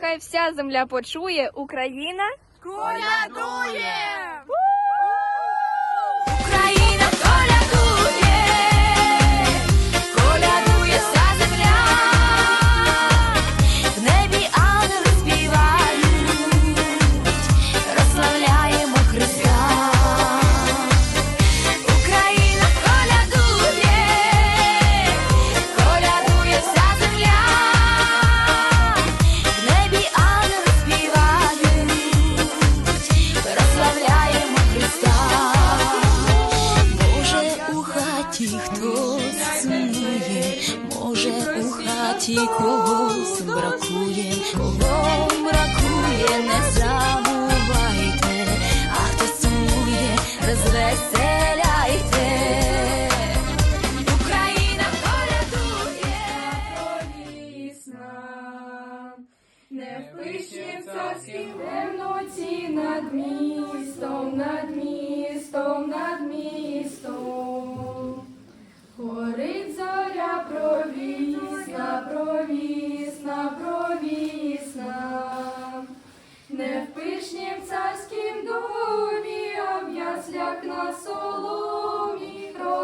хай вся земля почує, Україна Колядує! Може у хаті когось бракує, кого бракує, не забувайте, а хто сумує, розвеселяйте. Україна порятує колядує. не впишні царській темноті над містом, над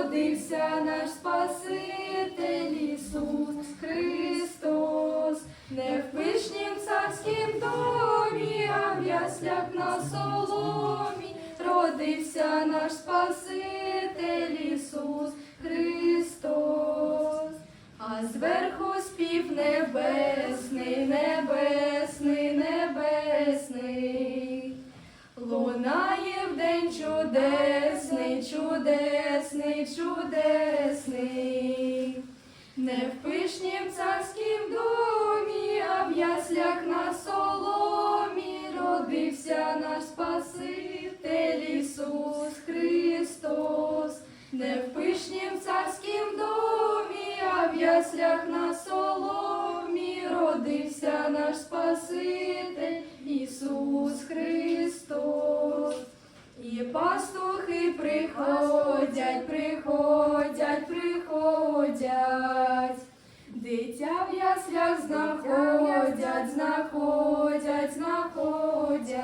родився наш Спаситель Ісус Христос. Не в пишнім царськім домі, а в яслях на соломі родився наш Спаситель Ісус Христос. А зверху спів небесний, небесний, небесний. Лунає в день чудесний, чудесний, в пишнім царськім домі, а в яслях на соломі родився наш Спаситель Ісус Христос. Не в пишнім царськім домі, а в яслях на соломі родився наш Спаситель Ісус Христос. І пастухи приходять, яслях знаходять, знаходять, знаходять.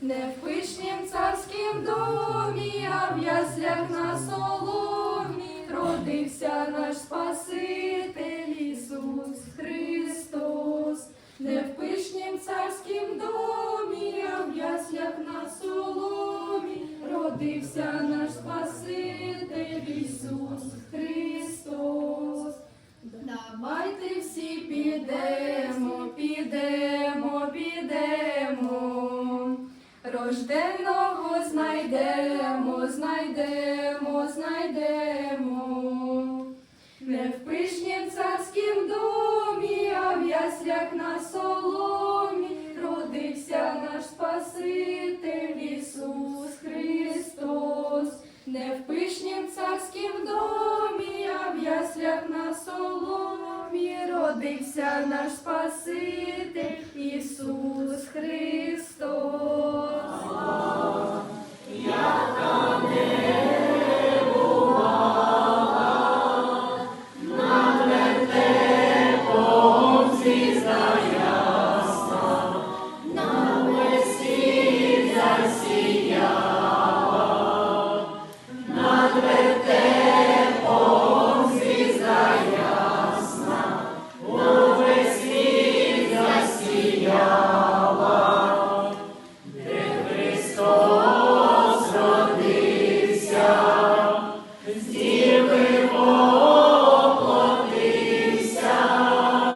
Не в пишнім царськім домі, а в яслях на соломі родився наш підемо, підемо. Рожденого знайдемо, знайдемо, знайдемо. Не в пишнім царськім домі, а в яслях на соломі соломі родився наш Спаситель Ісус Христос.